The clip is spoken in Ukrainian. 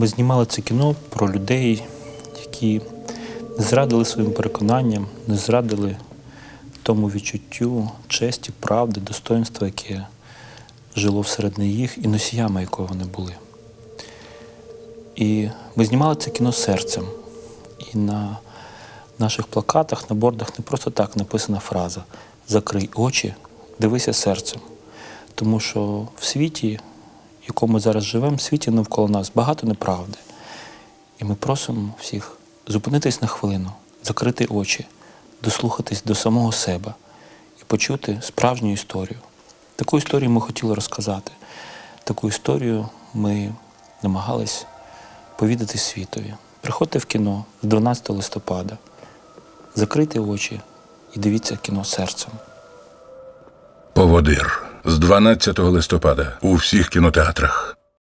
Ми знімали це кіно про людей, які не зрадили своїм переконанням, не зрадили тому відчуттю честі, правди, достоинства, яке жило всередині їх, і носіями, якого вони були. І ми знімали це кіно серцем. І на наших плакатах, на бордах не просто так написана фраза Закрий очі, дивися серцем. Тому що в світі, в якому зараз живемо, в світі навколо нас багато неправди. І ми просимо всіх зупинитись на хвилину, закрити очі, дослухатись до самого себе і почути справжню історію. Таку історію ми хотіли розказати. Таку історію ми намагались повідати світові. Приходьте в кіно з 12 листопада, закрийте очі і дивіться кіно серцем. Поводир з 12 листопада у всіх кінотеатрах.